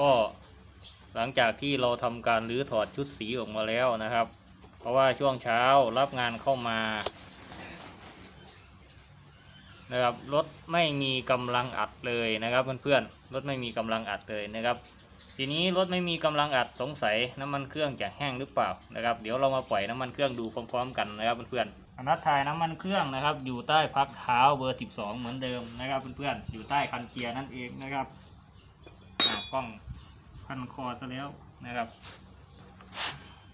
ก็หลังจากที่เราทำการรื้อถอดชุดสีออกมาแล้วนะครับ เพราะว่าช่วงเช้ารับงานเข้ามานะครับรถไม่มีกำลังอัดเลยนะครับเพื่อนๆรถไม่มีกำลังอัดเลยนะครับ ทีนี้รถไม่มีกำลังอัดสงสัยน้ำมันเครื่องจะแห้งหรือเปล่านะครับ เดี๋ยวเรามาปล่อยน้ำมันเครื่องดูพร้อมๆกันนะครับเพื่อนๆอนัดถ่ายน้ำมันเครื่องนะครับ อยู่ใต้พักเท้าเบอร์ 12 เหมือนเดิมนะครับเพื่อนๆอยู่ใต้คันเกียร์นั่นเองนะครับกล้อง พันคอซะแล้วนะครับ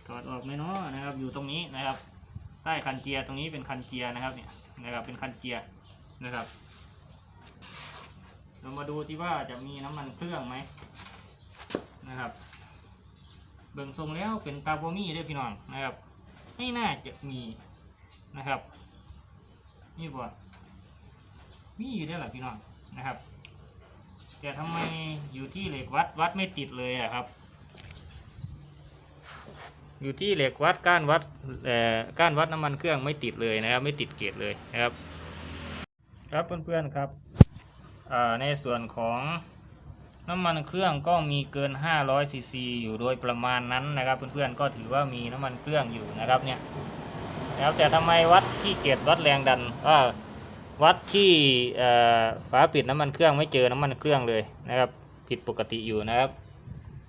ถอดออกไหมเนาะนะครับ อยู่ตรงนี้นะครับ ใต้คันเกียร์ตรงนี้เป็นคันเกียร์นะครับเนี่ยนะครับเป็นคันเกียร์นะครับ เรามาดูที่ว่าจะมีน้ำมันเครื่องไหมนะครับ เบิ่งทรงแล้วเป็นตาโบมี่ด้วยพี่น้องนะครับ ไม่น่าจะมีนะครับนี่บ่มีอยู่ได้หรอพี่น้องนะครับ แต่ทำไมอยู่ที่เหล็กวัดวัดไม่ติดเลยอะครับ อยู่ที่เหล็กวัดก้านวัดเอ่ก้านวัดน้ำมันเครื่องไม่ติดเลยนะครับ ไม่ติดเกจเลยนะครับ ครับเพื่อนๆครับในส่วนของน้ำมันเครื่องก็มีเกิน 500ซีซีอยู่โดยประมาณนั้นนะครับ เพื่อนๆก็ถือว่ามีน้ำมันเครื่องอยู่นะครับเนี่ยนะครับแต่ทำไมวัดที่เกตวัดแรงดันก็ วัดที่ฝาปิดน้ำมันเครื่องไม่เจอน้ำมันเครื่องเลยนะครับ ผิดปกติอยู่นะครับ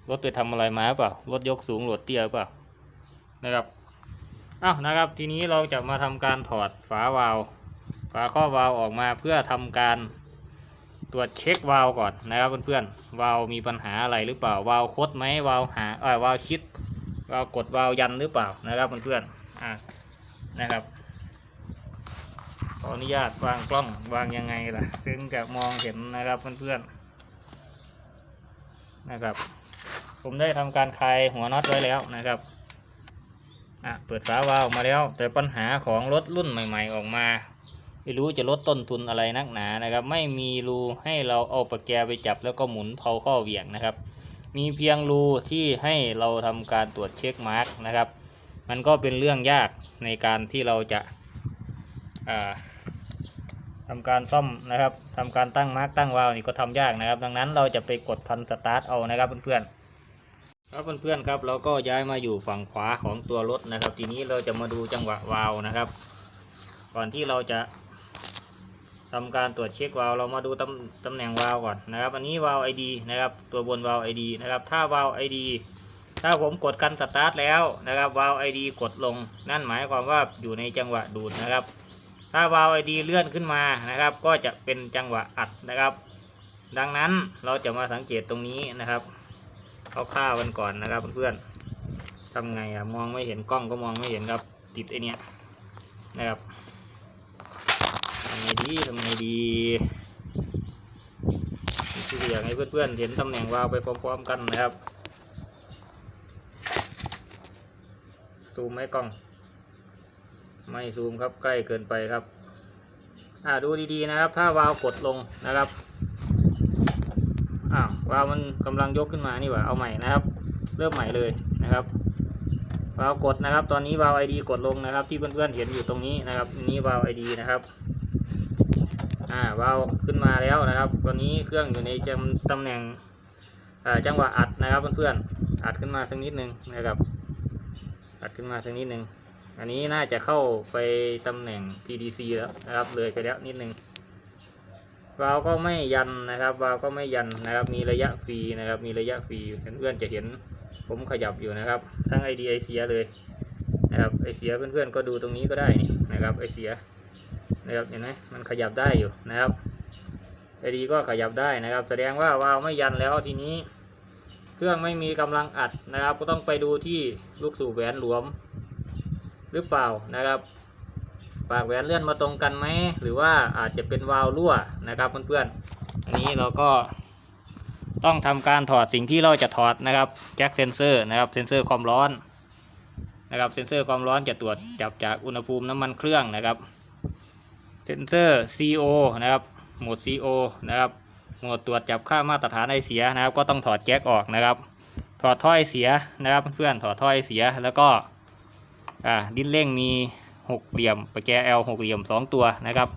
รถไปทำอะไรมาหรือเปล่ารถยกสูงโหลดเตี้ยเปล่านะครับอ้าวนะครับ ทีนี้เราจะมาทำการถอดฝาวาล์วฝาข้อวาล์วออกมาเพื่อทำการตรวจเช็ควาล์วก่อนนะครับเพื่อนๆวาล์วมีปัญหาอะไรหรือเปล่าวาล์วคดไหมวาล์วหาเออวาล์วชิดวาล์วกดวาล์วยันหรือเปล่านะครับเพื่อนๆอ่านะครับ ขออนุญาตวางกล้องวางยังไงล่ะถึงจะมองเห็นนะครับเพื่อนๆนะครับ ผมได้ทำการคลายหัวน็อตไว้แล้วนะครับอะเปิดฝาวาล์วมาแล้ว แต่ปัญหาของรถรุ่นใหม่ ๆ ออกมาไม่รู้จะลดต้นทุนอะไรนักหนานะครับ ไม่มีรูให้เราเอาปากแกไปจับแล้วก็หมุนเผาข้อเหวี่ยงนะครับ มีเพียงรูที่ให้เราทำการตรวจเช็คมาร์กนะครับ มันก็เป็นเรื่องยากในการที่เราจะอ่า ทำการซ่อมนะครับทำการตั้งมาร์กตั้งวาล์วนี่ก็ทำยากนะครับ ดังนั้นเราจะไปกดพันสตาร์ทเอานะครับเพื่อนๆครับเพื่อนๆครับ เราก็ย้ายมาอยู่ฝั่งขวาของตัวรถนะครับ ทีนี้เราจะมาดูจังหวะวาล์วนะครับ ก่อนที่เราจะทำการตรวจเช็ควาล์วเรามาดูตำตำแหน่งวาล์วก่อนนะครับ อันนี้วาล์วไอดีนะครับ ตัวบนวาล์วไอดีนะครับ ถ้าวาล์วไอดีถ้าผมกดกันสตาร์ทแล้วนะครับวาล์วไอดีกดลง นั่นหมายความว่าอยู่ในจังหวะดูดนะครับ ถ้าวาล์วไอดีเลื่อนขึ้นมานะครับ ก็จะเป็นจังหวะอัดนะครับ ดังนั้นเราจะมาสังเกตตรงนี้นะครับคร่าวๆกันก่อนนะครับเพื่อนๆทำไงอะมองไม่เห็นกล้องก็มองไม่เห็นครับติดไอเนี้ยนะครับทำไงดีทำไงดีที่อยากให้เพื่อนๆเห็นตำแหน่งวาล์วไปพร้อมๆกันนะครับซูมไหมกล้อง ไม่ซูมครับใกล้เกินไปครับ อ่าดูดีๆนะครับ ถ้าวาล์วกดลงนะครับอ้าววาล์วมันกำลังยกขึ้นมานี่หว่าเอาใหม่นะครับ เริ่มใหม่เลยนะครับวาล์วกดนะครับ ตอนนี้วาล์วไอดีกดลงนะครับ ที่เพื่อนๆเห็นอยู่ตรงนี้นะครับนนี้วาล์วไอดีนะครับอ่าวาล์วขึ้นมาแล้วนะครับ ตอนนี้เครื่องอยู่ในจำตำแหน่งจังหวะอัดนะครับเพื่อนๆอัดขึ้นมาสักนิดหนึ่งนะครับอัดขึ้นมาสักนิดหนึ่ง อันนี้น่าจะเข้าไปตำแหน่ง PDC แล้วนะครับ เลยไปแล้วนิดนึงวาลก็ไม่ยันนะครับวาลก็ไม่ยันนะครับ มีระยะฟรีนะครับ มีระยะฟรีเพื่อนๆจะเห็นผมขยับอยู่นะครับ ทั้งไอดีไอเสียเลยนะครับไอเสียเพื่อนๆก็ดูตรงนี้ก็ได้นี่นะครับไอเสียนะครับเห็นไหมมันขยับได้อยู่นะครับไอดีก็ขยับได้นะครับ แสดงว่าวาลไม่ยันแล้วทีนี้ เครื่องไม่มีกำลังอัดนะครับ ก็ต้องไปดูที่ลูกสูบแหวนหลวม หรือเปล่านะครับ ปากแหวนเลื่อนมาตรงกันไหมหรือว่าอาจจะเป็นวาล์วรั่วนะครับเพื่อนๆอันนี้เราก็ต้องทำการถอดสิ่งที่เราจะถอดนะครับแจ็คเซนเซอร์นะครับเซนเซอร์ความร้อนนะครับเซนเซอร์ความร้อนจะตรวจจับจากอุณหภูมิน้ำมันเครื่องนะครับเซนเซอร์ CO นะครับโหมด CO นะครับโหมดตรวจจับค่ามาตรฐานไอเสียนะครับ ก็ต้องถอดแจ็คออกนะครับ ถอดท่อไอเสียนะครับ เพื่อนถอดท่อไอเสียแล้วก็ อ่าดิ้นเร่งมีหกเหลี่ยมปะแก L หกเหลี่ยมสองตัวนะครับ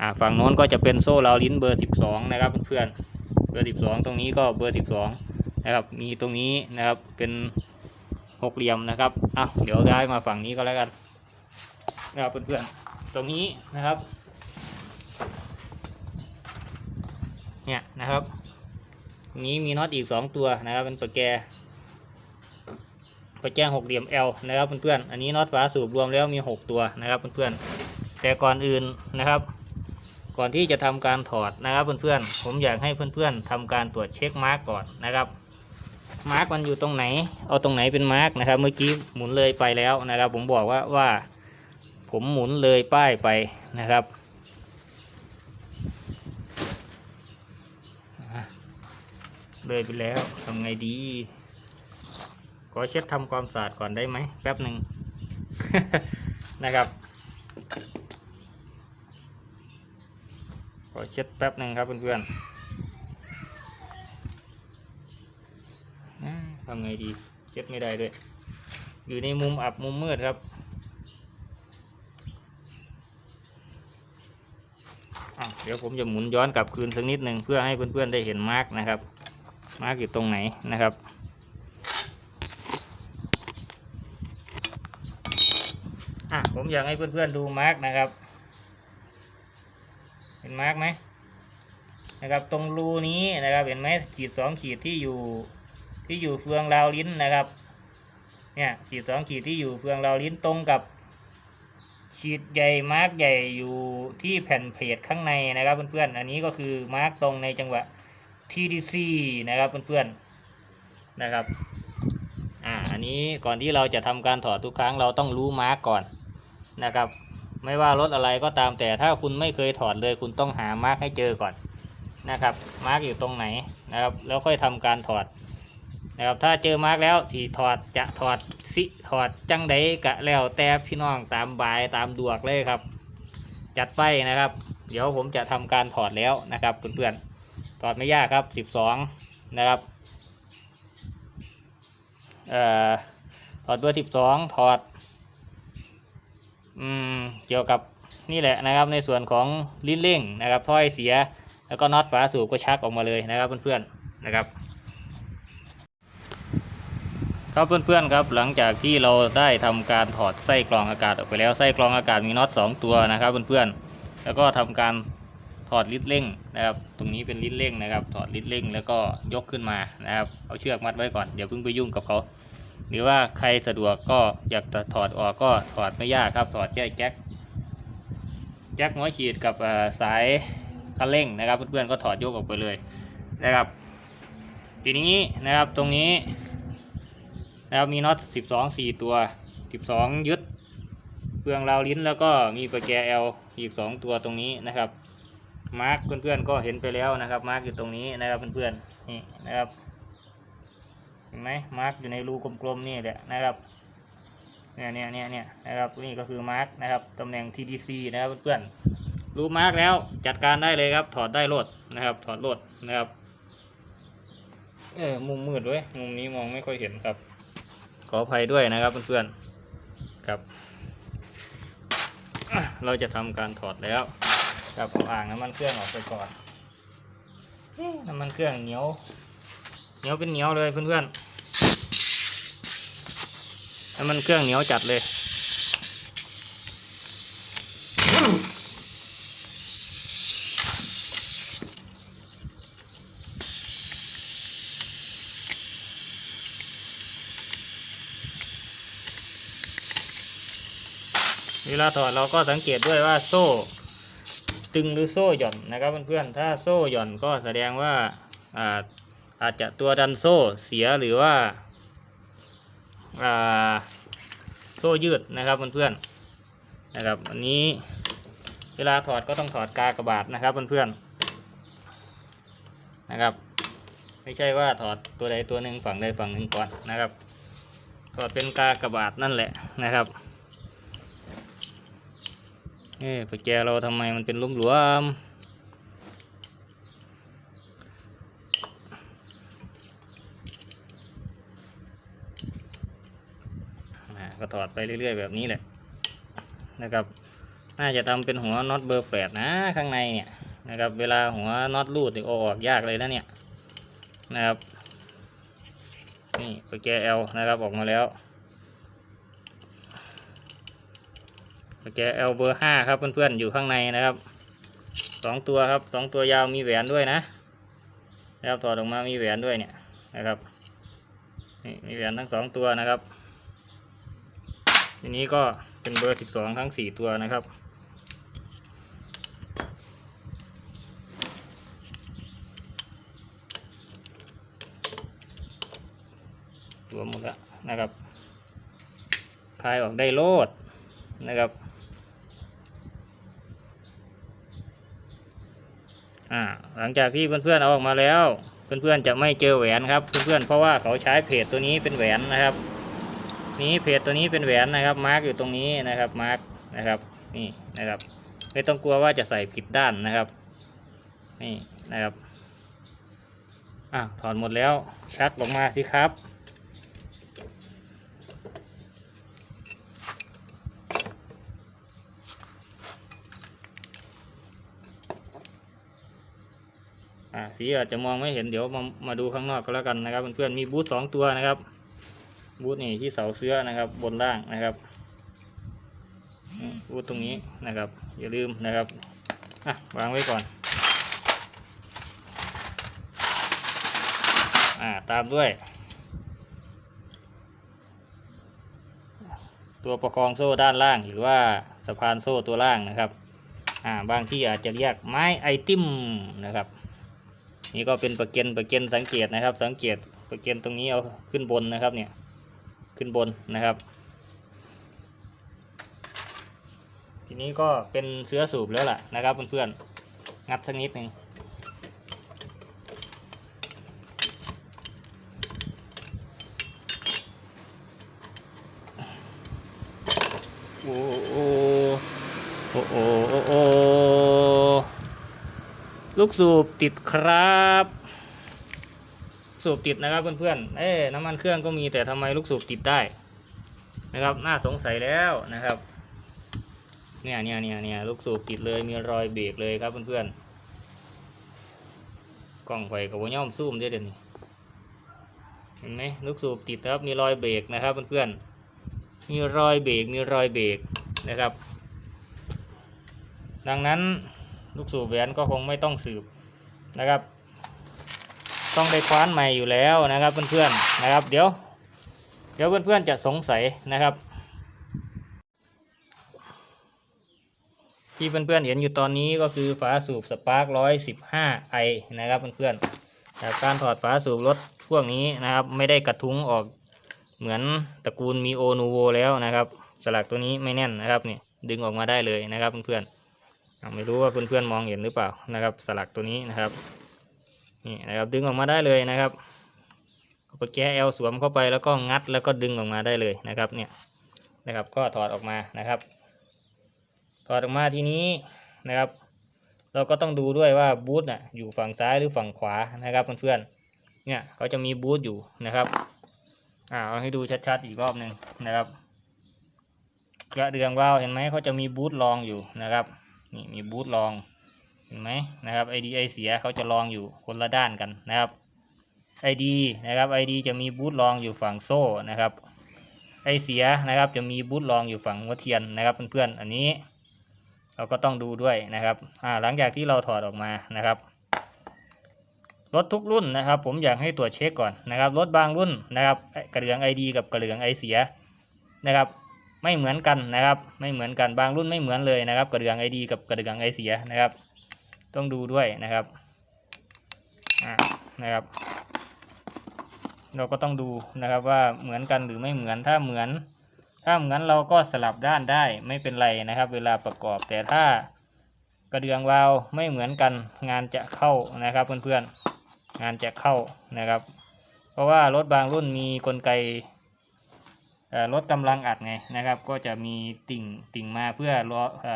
อ่าฝั่งโน้นก็จะเป็นโซ่ราวลิ้นเบอร์สิบสองนะครับเพื่อนๆอร์สิบสองตรงนี้ก็เบอร์สิบสองนะครับมีตรงนี้นะครับเป็นหกเหลี่ยมนะครับอะเดี๋ยวย้ายมาฝั่งนี้ก็แล้วกันนะครับเพื่อนๆตรงนี้นะครับเนี่ยนะครับตรงนี้มีน็อตอีกสองตัวนะครับเป็นประแก ประแกหกเหลี่ยม L นะครับเพื่อนๆ อันนี้น็อตฝาสูบรวมแล้วมีหกตัวนะครับเพื่อนๆ แต่ก่อนอื่นนะครับ ก่อนที่จะทำการถอดนะครับเพื่อนๆ ผมอยากให้เพื่อนๆทำการตรวจเช็คมาร์กก่อนนะครับมาร์กมันอยู่ตรงไหน เอาตรงไหนเป็นมาร์กนะครับ เมื่อกี้หมุนเลยไปแล้วนะครับ ผมบอกว่าว่า ผมหมุนเลยป้ายไปนะครับเลยไปแล้วทำไงดี อเช็ดทำความสะอาดก่อนได้ไหมแป๊บหนึ่ง นะครับ ขอเช็ดแป๊บหนึ่งครับเพื่อนๆทำไงดีเช็ดไม่ได้ด้วย อยู่ในมุมอับมุมมืดครับเดี๋ยวผมจะหมุนย้อนกลับคืนสักนิดหนึ่งเพื่อให้เพื่อนๆได้เห็นมาร์กนะครับ มาร์กอยู่ตรงไหนนะครับ อะ ผมอยากให้เพื่อนๆดูมาร์กนะครับ เห็นมาร์กไหมนะครับ ตรงรูนี้นะครับ เห็นไหมขีดสองขีดที่อยู่ที่อยู่เฟืองราวลิ้นนะครับ เนี่ยขีดสองขีดที่อยู่เฟืองราวลิ้นตรงกับขีดใหญ่มาร์กใหญ่อยู่ที่แผ่นเพจข้างในนะครับเพื่อนๆ อันนี้ก็คือมาร์กตรงในจังหวะ TDC นะครับเพื่อนๆ นะครับ อ่า อันนี้ก่อนที่เราจะทำการถอดทุกครั้งเราต้องรู้มาร์กก่อน นะครับ ไม่ว่ารถอะไรก็ตามแต่ถ้าคุณไม่เคยถอดเลย คุณต้องหามาร์กให้เจอก่อนนะครับ มาร์กอยู่ตรงไหนนะครับ แล้วค่อยทำการถอดนะครับ ถ้าเจอมาร์กแล้วที่ถอดจะถอดสิถอดจังใดกะแล้วแต่พี่น้องตามบายตามดวกเลยครับ จัดไปนะครับ เดี๋ยวผมจะทำการถอดแล้วนะครับเพื่อนๆถอดไม่ยากครับสิบสองนะครับเอ่อถอดเบอร์สิบสองถอด อืมเกี่ยวกับนี่แหละนะครับ ในส่วนของลิ้นเร่งนะครับถ้อยเสีย แล้วก็น็อตฝาสูบก็ชักออกมาเลยนะครับเพื่อนๆนะครับครับเพื่อนๆครับหลังจากที่เราได้ทำการถอดไส้กรองอากาศออกไปแล้วไส้กรองอากาศมีน็อตสองตัวนะครับเพื่อนๆแล้วก็ทำการถอดลิ้นเร่งนะครับ ตรงนี้เป็นลิ้นเร่งนะครับ ถอดลิ้นเร่งแล้วก็ยกขึ้นมานะครับเอาเชือกมัดไว้ก่อนอย่าเพิ่งไปยุ่งกับเขา หรือว่าใครสะดวกก็อยากจะถอดออกก็ถอดไม่ยากครับถอดแค่แจ็คแจ็คหัวฉีดกับสายคันเร่งนะครับ เพื่อนๆก็ถอดยกออกไปเลยนะครับ ทีนี้นะครับตรงนี้นะครับมีน็อตสิบสองสี่ตัวสิบสองยึดเฟืองราวลิ้นแล้วก็มีประแกเอลอีกสองตัวตรงนี้นะครับมาร์กเพื่อนๆก็เห็นไปแล้วนะครับมาร์กอยู่ตรงนี้นะครับเพื่อนๆนี่นะครับ ห็นไหมมาร์กอยู่ในรูกลมๆนี่แหละนะครับเนี่ยเนี่ยเนี่ยเนี่ยนะครับนี่ก็คือมาร์กนะครับตำแหน่ง TDC นะครับเพื่อนๆรู้มาร์กแล้วจัดการได้เลยครับ ถอดได้โลดนะครับ ถอดโลดนะครับเออมุมมืดด้วยมุมนี้มองไม่ค่อยเห็นครับ ขออภัยด้วยนะครับเพื่อนๆครับ เราจะทำการถอดแล้วครับเอาอ่างน้ำมันเครื่องออกไปก่อนน้ำมันเครื่องเหนียวเหนียวเป็นเหนียวเลยเพื่อนๆ แล้มันเครื่องเหนียวจัดเลย เวลาถอดเราก็สังเกตด้วยว่าโซ่ตึงหรือโซ่หย่อนนะครับเพื่อนๆ ถ้าโซ่หย่อนก็แสดงว่าอาอาจจะตัวดันโซ่เสียหรือว่า โซ่ยืดนะครับเพื่อนๆนะครับอันนี้เวลาถอดก็ต้องถอดกากระบาทนะครับเพื่อนๆนะครับ ไม่ใช่ว่าถอดตัวใดตัวหนึ่งฝั่งใดฝั่งหนึ่งก่อนนะครับ ถอดเป็นกากระบาทนั่นแหละนะครับเอ๊ะปากแกเราทำไมมันเป็นลุ่มหลวมๆ อ่อดไปเรื่อยๆแบบนี้แหละนะครับ น่าจะทำเป็นหัวน็อตเบอร์แปดนะข้างในเนี่ยนะครับ เวลาหัวน็อตรูดนี่เออกยากเลยนะเนี่ยนะครับนี่ไปแก L นะครับออกมาแล้วไปแก L เบอร์ห้าครับเพื่อนๆอยู่ข้างในนะครับสองตัวครับสองตัวยาวมีแหวนด้วยนะนะครับถอดออกมามีแหวนด้วยเนี่ยนะครับนี่มีแหวนทั้งสองตัวนะครับ ทีนี้ก็เป็นเบอร์สิบสองทั้งสี่ตัวนะครับ รวมหมดแล้วนะครับคลายออกได้โลดนะครับ อ่า หลังจากที่เพื่อนๆเอาออกมาแล้ว เพื่อนๆจะไม่เจอแหวนครับ เพื่อนๆเพราะว่าเขาใช้เพจตัวนี้เป็นแหวนนะครับ นี้เพจตัวนี้เป็นแหวนนะครับมาร์กอยู่ตรงนี้นะครับมาร์กนะครับนี่นะครับ ไม่ต้องกลัวว่าจะใส่ผิดด้านนะครับนี่นะครับอะถอดหมดแล้วชักออกมาสิครับอ่าสีอาจจะมองไม่เห็นเดี๋ยวมามาดูข้างนอกก็แล้วกันนะครับเพื่อนๆมีบูธสองตัวนะครับ บูธนี่ที่เสาเสื้อนะครับบนล่างนะครับบูธตรงนี้นะครับอย่าลืมนะครับอะวางไว้ก่อนอ่าตามด้วย ตัวประคองโซ่ด้านล่าง หรือว่าสะพานโซ่ตัวล่างนะครับอ่าบางที่อาจจะเรียกไม้ไอติมนะครับนี่ก็เป็นประเก็นประเก็นสังเกตนะครับ สังเกตประเก็นตรงนี้เอาขึ้นบนนะครับเนี่ย ขึ้นบนนะครับ ทีนี้ก็เป็นเสื้อสูบแล้วล่ะนะครับเพื่อนๆ งัดสักนิดหนึ่งโอ้โอ้โอ้โอ้โอ้โอ้ลูกสูบติดครับ สูบติดนะครับเพื่อนๆ เอ้น้ำมันเครื่องก็มีแต่ทำไมลูกสูบติดได้ นะครับ น่าสงสัยแล้วนะครับ เนี่ยเนี่ยเนี่ยเนี่ยลูกสูบติดเลยมีรอยเบรกเลยครับเพื่อนๆ กล้องไฟกับวย่อมซูมได้เด่นนี่เห็นไหมลูกสูบติดครับมีรอยเบรกนะครับเพื่อนๆ มีรอยเบรกมีรอยเบรกนะครับ ดังนั้นลูกสูบแหวนก็คงไม่ต้องสืบนะครับ ต้องได้คว้านใหม่อยู่แล้วนะครับเพื่อนๆนะครับ เดี๋ยว เดี๋ยวเพื่อนๆจะสงสัยนะครับ ที่เพื่อนๆเห็นอยู่ตอนนี้ก็คือฝาสูบสปาร์กร้อยสิบห้าไอนะครับเพื่อนๆจากการถอดฝาสูบรถพวกนี้นะครับ ไม่ได้กระทุ้งออกเหมือนตระกูลมีโอนูโวแล้วนะครับ สลักตัวนี้ไม่แน่นนะครับเนี่ยดึงออกมาได้เลยนะครับเพื่อนๆอะไม่รู้ว่าเพื่อนๆมองเห็นหรือเปล่านะครับ สลักตัวนี้นะครับ นี่นะครับดึงออกมาได้เลยนะครับเอาไปแก้เอลสวมเข้าไปแล้วก็งัดแล้วก็ดึงออกมาได้เลยนะครับเนี่ยนะครับก็ถอดออกมานะครับ ถอดออกมาทีนี้นะครับ เราก็ต้องดูด้วยว่าบูทน่ะอยู่ฝั่งซ้ายหรือฝั่งขวานะครับเพื่อนๆเนี่ยเขาจะมีบูทอยู่นะครับอ่าเอาให้ดูชัดๆอีกรอบหนึ่งนะครับกระเดืองวาวเห็นไหมเขาจะมีบูทรองอยู่นะครับนี่มีบูทรอง เห็นไหมนะครับไอดีไอเสียเขาจะรองอยู่คนละด้านกันนะครับไอดีนะครับไอดีจะมีบูทรองอยู่ฝั่งโซ่นะครับไอเสียนะครับจะมีบูทรองอยู่ฝั่งหัวเทียนนะครับเพื่อนๆอันนี้ เราก็ต้องดูด้วยนะครับอ่าหลังจากที่เราถอดออกมานะครับรถทุกรุ่นนะครับ ผมอยากให้ตรวจเช็คก่อนนะครับรถบางรุ่นนะครับกระเหลืองไอดีกับกระเหลืองไอเสียนะครับ ไม่เหมือนกันนะครับ ไม่เหมือนกันบางรุ่นไม่เหมือนเลยนะครับ กระเดืองไอดีกับกระเดืองไอเสียนะครับ ต้องดูด้วยนะครับนะครับ เราก็ต้องดูนะครับว่าเหมือนกันหรือไม่เหมือนถ้าเหมือน ถ้าเหมือนเราก็สลับด้านได้ไม่เป็นไรนะครับ เวลาประกอบแต่ถ้ากระเดืองวาล์วไม่เหมือนกันงานจะเข้านะครับเพื่อนๆงานจะเข้านะครับ เพราะว่ารถบางรุ่นมีกลไกลดกำลังอัดไงนะครับ ก็จะมีติ่งติ่งมาเพื่อรออ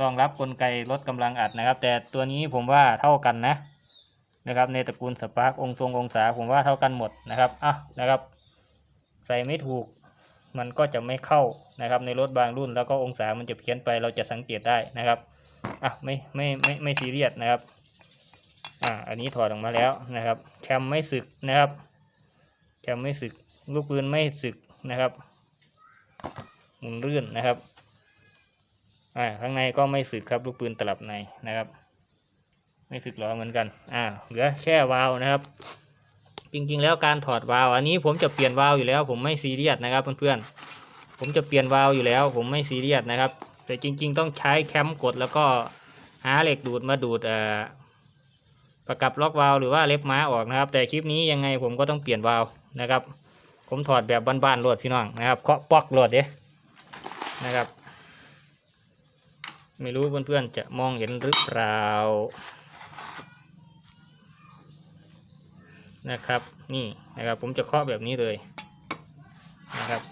รองรับกลไกลดกำลังอัดนะครับ แต่ตัวนี้ผมว่าเท่ากันนะนะครับ ในตระกูลสปาร์กองทรงองศาผมว่าเท่ากันหมดนะครับอะนะครับ ใส่ไม่ถูกมันก็จะไม่เข้านะครับ ในรถบางรุ่นแล้วก็องศามันจะเพี้ยนไปเราจะสังเกตได้นะครับอะไม่ไม่ไม่ไม่ซีเรียสนะครับอ่าอันนี้ถอดออกมาแล้วนะครับ แคมไม่สึกนะครับ แคมไม่สึกลูกปืนไม่สึกนะครับหมุนรื่นนะครับ อ่าข้างในก็ไม่สึกครับลูกปืนตลับในนะครับ ไม่สึกหรอเหมือนกัน อ่า เหลือแค่วาล์วนะครับ จริงๆ แล้วการถอดวาล์วอันนี้ผมจะเปลี่ยนวาล์วอยู่แล้ว ผมไม่ซีเรียสนะครับเพื่อนๆผมจะเปลี่ยนวาล์วอยู่แล้ว ผมไม่ซีเรียสนะครับ แต่จริง ๆ ต้องใช้แคมกดแล้วก็หาเหล็กดูดมาดูดอ่อประกับล็อกวาล์วหรือว่าเล็บม้าออกนะครับ แต่คลิปนี้ยังไงผมก็ต้องเปลี่ยนวาล์วนะครับ ผมถอดแบบบ้านๆโหลดพี่น้องนะครับเคาะปอกโหลดเด้นะครับ ไม่รู้เพื่อนๆจะมองเห็นหรือเปล่า นะครับ นี่นะครับ ผมจะเคาะแบบนี้เลยนะครับ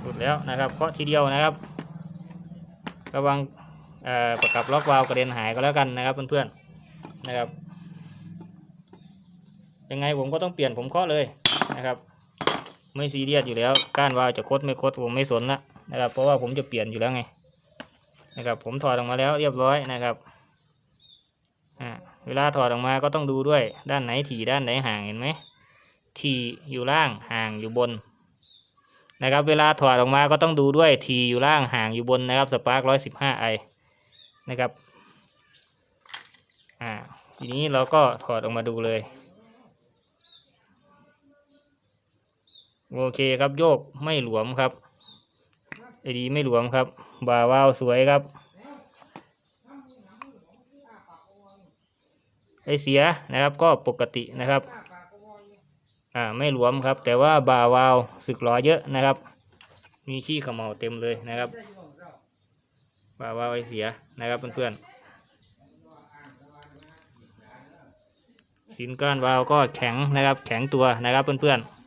หลุดแล้วนะครับเคาะทีเดียวนะครับ ระวังประกับล็อกวาล์วกระเด็นหายก็แล้วกันนะครับเพื่อนๆนะครับ ยังไงผมก็ต้องเปลี่ยนผมเคาะเลยนะครับ ไม่ซีเรียสอยู่แล้ว ก้านวาล์วจะคดไม่คดผมไม่สนละนะครับ เพราะว่าผมจะเปลี่ยนอยู่แล้วไง นะครับ ผมถอดออกมาแล้วเรียบร้อยนะครับอ่าเวลาถอดออกมาก็ต้องดูด้วย ด้านไหนถี่ด้านไหนห่างเห็นไหมถี่อยู่ล่างห่างอยู่บน นะครับ เวลาถอดออกมาก็ต้องดูด้วยทีอยู่ล่างห่างอยู่บนนะครับสปาร์กร้อยสิบห้าไอนะครับอ่าทีนี้เราก็ถอดออกมาดูเลย โอเคครับโยกไม่หลวมครับไอดีไม่หลวมครับ บาวาวสวยครับ ไอเสียนะครับก็ปกตินะครับ อ่าไม่หลวมครับ แต่ว่าบาวาวสึกหรอเยอะนะครับ มีขี้ขมเหลาเต็มเลยนะครับ บาวาวไอเสียนะครับเพื่อนๆสินก้านวาวก็แข็งนะครับ แข็งตัวนะครับเพื่อนๆ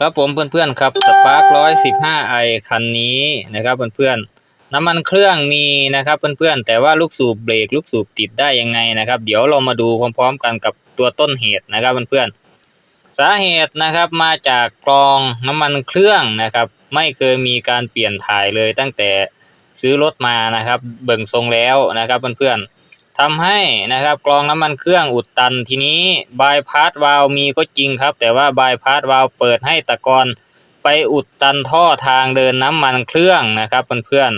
ครับผมเพื่อนๆครับสปาร์คร้อยสิบห้าไอคันนี้นะครับเพื่อนๆน้ำมันเครื่องมีนะครับเพื่อนๆแต่ว่าลูกสูบเบรกลูกสูบติดได้ยังไงนะครับ เดี๋ยวเรามาดูพร้อมๆกันกับตัวต้นเหตุนะครับเพื่อนๆสาเหตุนะครับมาจากกรองน้ำมันเครื่องนะครับ ไม่เคยมีการเปลี่ยนถ่ายเลยตั้งแต่ซื้อรถมานะครับ เบิ่งทรงแล้วนะครับเพื่อนๆ ทำให้นะครับกรองน้ำมันเครื่องอุดตันทีนี้บายพาสวาลวมีก็จริงครับ แต่ว่าบายพาสวาลวเปิดให้ตะกอนไปอุดตันท่อทางเดินน้ำมันเครื่องนะครับเพื่อน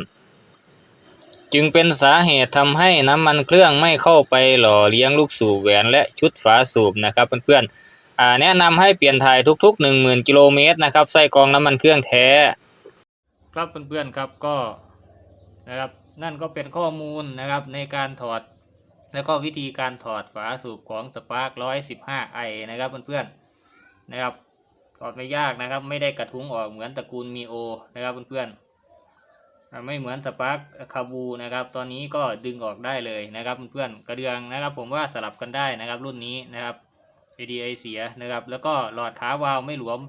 ๆจึงเป็นสาเหตุทำให้น้ำมันเครื่องไม่เข้าไปหล่อเลี้ยงลูกสูบแหวนและชุดฝาสูบนะครับเพื่อนๆอ่าแนะนำให้เปลี่ยนถ่ายทุก ๆ 1 0,000กิโลเมตรนะครับใส่กรองน้ำมันเครื่องแท้ ครับเพื่อนๆครับก็นะครับนั่นก็เป็นข้อมูลนะครับในการถอด แล้วก็วิธีการถอดฝาสูบของสปาร์กร้อยสิบห้าไอนะครับเพื่อนๆนะครับถอดไม่ยากนะครับ ไม่ได้กระทุ้งออกเหมือนตระกูลมีโอนะครับเพื่อนๆอ่าไม่เหมือนสปาร์กคาบูนะครับ ตอนนี้ก็ดึงออกได้เลยนะครับเพื่อนๆกระเดืองนะครับ ผมว่าสลับกันได้นะครับ รุ่นนี้นะครับ ADI เสียนะครับ แล้วก็หลอดขาวาล์วไม่หลวม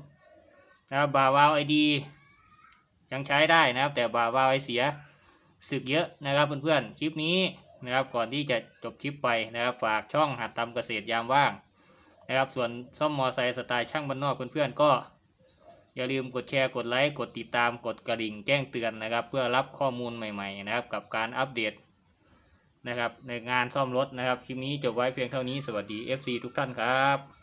นะครับบาวาล์วไอดียังใช้ได้นะครับ แต่บาวาล์วไอเสียสึกเยอะนะครับเพื่อนๆคลิปนี้ นะครับ ก่อนที่จะจบคลิปไปนะครับ ฝากช่องหัดทำเกษตรยามว่างนะครับ ส่วนซ่อมมอไซค์สไตล์ช่างบ้านนอกเพื่อนๆก็ อย่าลืมกดแชร์กดไลค์กดติดตามกดกระดิ่งแจ้งเตือนนะครับ เพื่อรับข้อมูลใหม่ ๆ นะครับ กับการอัปเดตนะครับ ในงานซ่อมรถนะครับคลิปนี้จบไว้เพียงเท่านี้สวัสดี FC ทุกท่านครับ